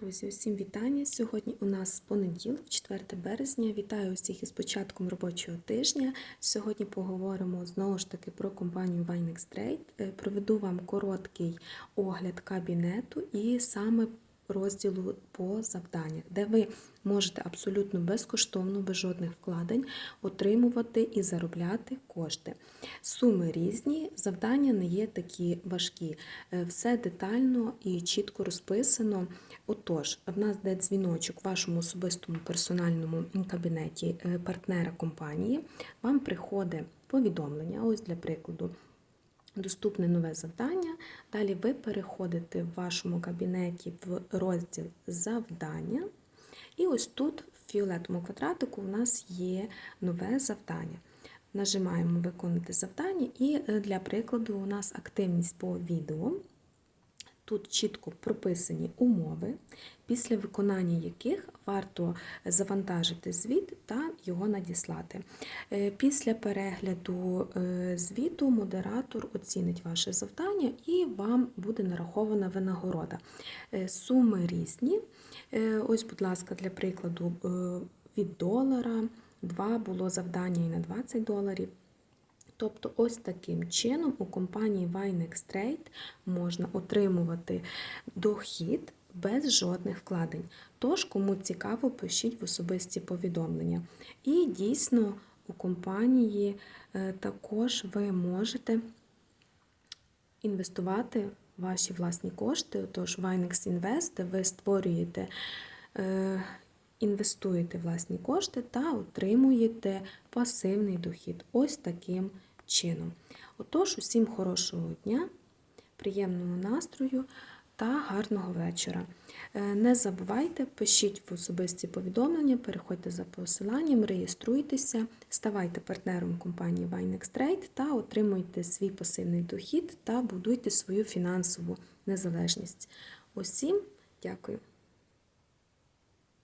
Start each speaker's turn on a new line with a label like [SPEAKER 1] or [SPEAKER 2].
[SPEAKER 1] Друзі, усім вітання! Сьогодні у нас понеділок, 4 березня. Вітаю усіх із початком робочого тижня. Сьогодні поговоримо знову ж таки про компанію Vinex Trade. Е, Проведу вам короткий огляд кабінету і саме розділу по завданнях, де ви можете абсолютно безкоштовно, без жодних вкладень отримувати і заробляти кошти. Суми різні, завдання не є такі важкі. Е, Все детально і чітко розписано. Отож, в нас де дзвіночок в вашому особистому персональному кабінеті е, партнера компанії. Вам приходить повідомлення, ось для прикладу. Доступне нове завдання. Далі ви переходите в вашому кабінеті в розділ завдання. І ось тут, в фіолетовому квадратику, у нас є нове завдання. Нажимаємо Виконати завдання, і е, для прикладу, у нас активність по відео. Тут чітко прописані умови, після виконання яких варто завантажити звіт та його надіслати. Е, Після перегляду е, звіту модератор оцінить ваше завдання і вам буде нарахована винагорода. Е, Суми різні. Ось, будь ласка, для прикладу, від долара, два було завдання і на 20 доларів. Тобто, ось таким чином у компанії Vinex Trade можна отримувати дохід без жодних вкладень. Тож, кому цікаво, пишіть в особисті повідомлення. І дійсно у компанії е, також ви можете інвестувати ваші власні кошти. Тож Vinex Invest, ви створюєте. е, Інвестуєте власні кошти та отримуєте пасивний дохід. Ось таким чином. Отож, усім хорошого дня, приємного настрою та гарного вечора. Е, Не забувайте, пишіть в особисті повідомлення, переходьте за посиланням, реєструйтеся, ставайте партнером компанії Vinex Trade та отримуйте свій пасивний дохід та будуйте свою фінансову незалежність. Усім дякую!